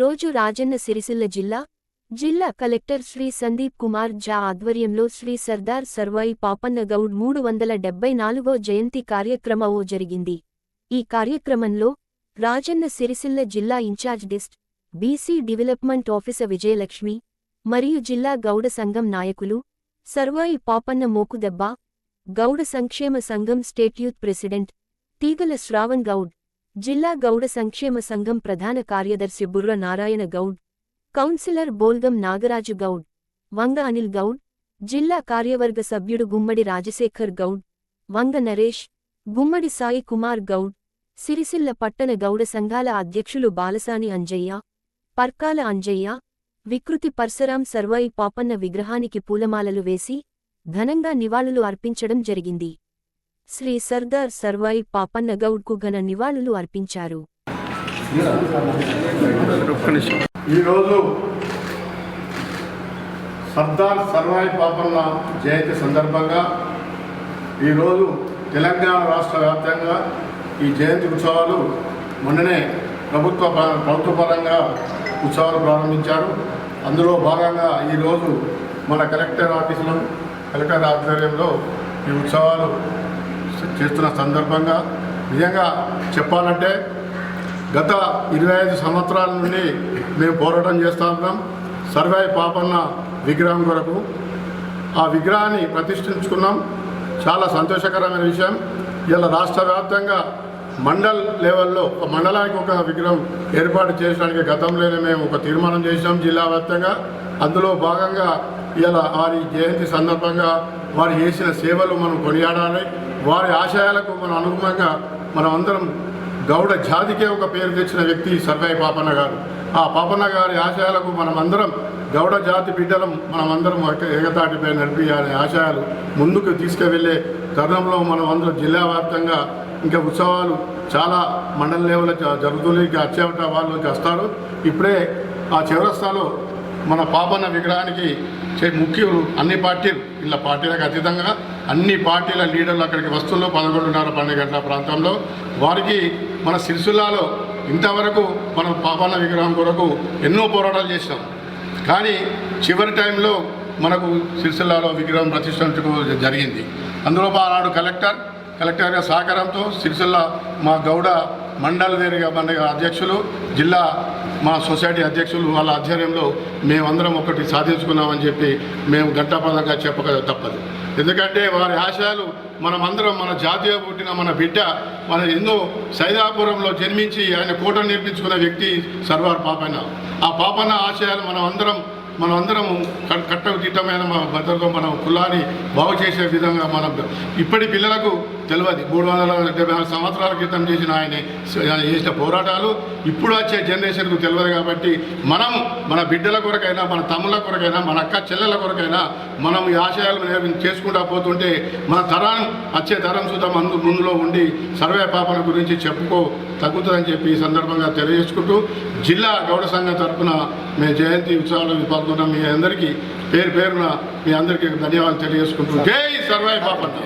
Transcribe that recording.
రోజు రాజన్న సిరిసిల్ల జిల్లా జిల్లా కలెక్టర్ శ్రీ సందీప్ కుమార్ జా ఆధ్వర్యంలో శ్రీ సర్దార్ సర్వాయి పాపన్న గౌడ్ మూడు వందల డెబ్బై నాలుగో జయంతి కార్యక్రమమో జరిగింది. ఈ కార్యక్రమంలో రాజన్న సిరిసిల్ల జిల్లా in-charge dist BC development officer Vijayalakshmi మరియు జిల్లా గౌడ సంఘం నాయకులు సర్వాయి పాపన్న మోకుదెబ్బ గౌడ సంక్షేమ సంఘం state youth president Teegala Sravan Goud జిల్లా గౌడ సంక్షేమ సంఘం ప్రధాన కార్యదర్శి బుర్ర నారాయణ గౌడ్ కౌన్సిలర్ బోల్గం నాగరాజు గౌడ్ వంగ అనిల్ గౌడ్ జిల్లా కార్యవర్గ సభ్యుడు గుమ్మడి రాజశేఖర్ గౌడ్ వంగ నరేష్ గుమ్మడి సాయి కుమార్ గౌడ్ సిరిసిల్ల పట్టణ గౌడ సంఘాల అధ్యక్షులు బాలసాని అంజయ్య పర్కాల అంజయ్య వికృతి పర్శరాం సర్వాయి పాపన్న విగ్రహానికి పూలమాలలు వేసి ఘనంగా నివాళులు అర్పించడం జరిగింది. శ్రీ సర్దార్ సర్వాయి పాపన్న గౌడ్కు ఘన నివాళులు అర్పించారు. ఈరోజు సర్దార్ సర్వాయి పాపన్న జయంతి సందర్భంగా ఈరోజు తెలంగాణ రాష్ట్ర వ్యాప్తంగా ఈ జయంతి ఉత్సవాలు మొన్ననే ప్రభుత్వ ప- ప్రభుత్వ పరంగా ఉత్సవాలు ప్రారంభించారు. అందులో భాగంగా ఈరోజు మన కలెక్టర్ ఆఫీసులో కలెక్టర్ ఆధ్వర్యంలో ఈ ఉత్సవాలు చేస్తున్న సందర్భంగా నిజంగా చెప్పాలంటే గత ఇరవై ఐదు సంవత్సరాల నుండి మేము పోరాటం చేస్తూ ఉన్నాం. సర్వే పాపన్న విగ్రహం కొరకు. ఆ విగ్రహాన్ని ప్రతిష్ఠించుకున్నాం. చాలా సంతోషకరమైన విషయం. ఇలా రాష్ట్ర వ్యాప్తంగా మండల్ లెవెల్లో ఒక మండలానికి ఒక విగ్రహం ఏర్పాటు చేయడానికి గతంలోనే మేము ఒక తీర్మానం చేసాం జిల్లా వ్యాప్తంగా. అందులో భాగంగా ఇలా వారి జయంతి సందర్భంగా వారు చేసిన సేవలు మనం కొనియాడాలి. వారి ఆశయాలకు మనం అనుగుణంగా మనం అందరం గౌడ జాతికే ఒక పేరు తెచ్చిన వ్యక్తి సర్వాయి పాపన్న గారు. ఆ పాపన్న గారి ఆశయాలకు మనం అందరం గౌడ జాతి బిడ్డలం మనం అందరం ఒక ఏకతాటిపై ఆశయాలు ముందుకు తీసుకువెళ్ళే తరుణంలో మనం అందరం జిల్లా వ్యాప్తంగా ఇంకా ఉత్సవాలు చాలా మండల లెవెల్ జరుగుతున్నాయి. ఇంకా వచ్చేట వాళ్ళు వస్తారు. ఇప్పుడే ఆ చివరస్థాలో మన పాపన్న విగ్రహానికి ముఖ్యులు అన్ని పార్టీలు ఇలా పార్టీలకు అతీతంగా అన్ని పార్టీల లీడర్లు అక్కడికి వస్తున్నారు పదకొండున్నర పన్నెండు గంటల ప్రాంతంలో వారికి మన సిరిసిల్లాలో ఇంతవరకు మనం పాపన్న విగ్రహం కొరకు ఎన్నో పోరాటాలు చేసినాం. కానీ చివరి టైంలో మనకు సిరిసిల్లాలో విగ్రహం ప్రతిష్ఠించడం జరిగింది. అందులో ఆనాడు కలెక్టర్ కలెక్టర్ గారి సహకారంతో సిరిసిల్ల మా గౌడ మండల వేరుగా మన అధ్యక్షులు జిల్లా మా సొసైటీ అధ్యక్షులు వాళ్ళ ఆధ్వర్యంలో మేమందరం ఒకటి సాధించుకున్నామని చెప్పి మేము గంటాపదంగా చెప్పక తప్పదు. ఎందుకంటే వారి ఆశయాలు మనమందరం మన జాతీయ పుట్టిన మన బిడ్డ మన ఎన్నో సైదాపురంలో జన్మించి ఆయన కోట నిర్మించుకున్న వ్యక్తి సర్వార్ పాపన్న. ఆ పాపన్న ఆశయాలు మనం అందరం మనం అందరం కట్టదిట్టమైన మన భద్రతో మనం కులాన్ని బాగు చేసే విధంగా మనం ఇప్పటి పిల్లలకు తెలియదు మూడు వందల డెబ్బై ఆరు సంవత్సరాల క్రితం చేసిన ఆయన చేసిన పోరాటాలు. ఇప్పుడు వచ్చే జనరేషన్కు తెలియదు కాబట్టి మనం మన బిడ్డల కొరకైనా మన తమ్ముల కొరకైనా మన అక్క చెల్లెల కొరకైనా మనం ఈ ఆశయాలు చేసుకుంటా పోతుంటే మన తరం వచ్చే తరం చూద్దాం అందు ముందులో ఉండి సర్వే పాపల గురించి చెప్పుకో తగ్గుతుందని చెప్పి ఈ సందర్భంగా తెలియజేసుకుంటూ జిల్లా గౌడ సంఘం తరఫున మేము జయంతి ఉత్సవాలు పాల్గొన్నాం మీ అందరికీ పేరు పేరున మీ అందరికీ ధన్యవాదాలు తెలియజేసుకుంటూ జై సర్వే బాపన్న.